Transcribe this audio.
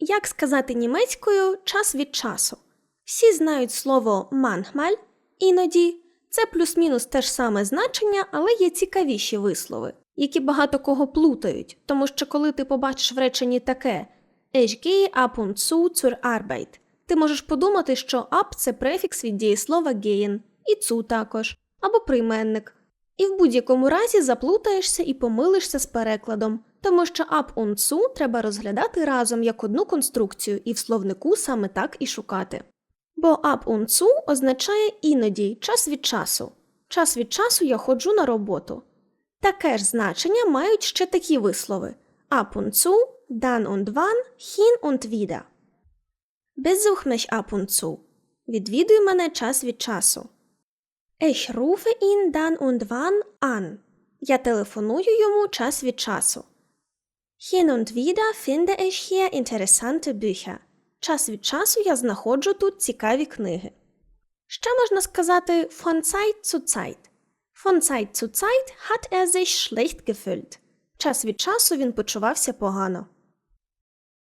Як сказати німецькою час від часу? Всі знають слово manchmal – іноді. Це плюс-мінус те ж саме значення, але є цікавіші вислови, які багато кого плутають, тому що коли ти побачиш в реченні таке Ich gehe ab und zu ти можеш подумати, що ab – це префікс від дієслова gehen, і zu також, або прийменник. І в будь-якому разі заплутаєшся і помилишся з перекладом, тому що und zu треба розглядати разом як одну конструкцію і в словнику саме так і шукати. Бо und zu означає іноді, час від часу. Час від часу я ходжу на роботу. Таке ж значення мають ще такі вислови ab und zu, dann und wann, hin und wieder. Відвідуй мене час від часу. Ich rufe ihn dann und wann an. Я телефоную йому час від часу. Hin und wieder finde ich hier interessante Bücher. Час від часу я знаходжу тут цікаві книги. Ще можна сказати von Zeit zu Zeit. Von Zeit zu Zeit hat er sich schlecht gefühlt. Час від часу він почувався погано.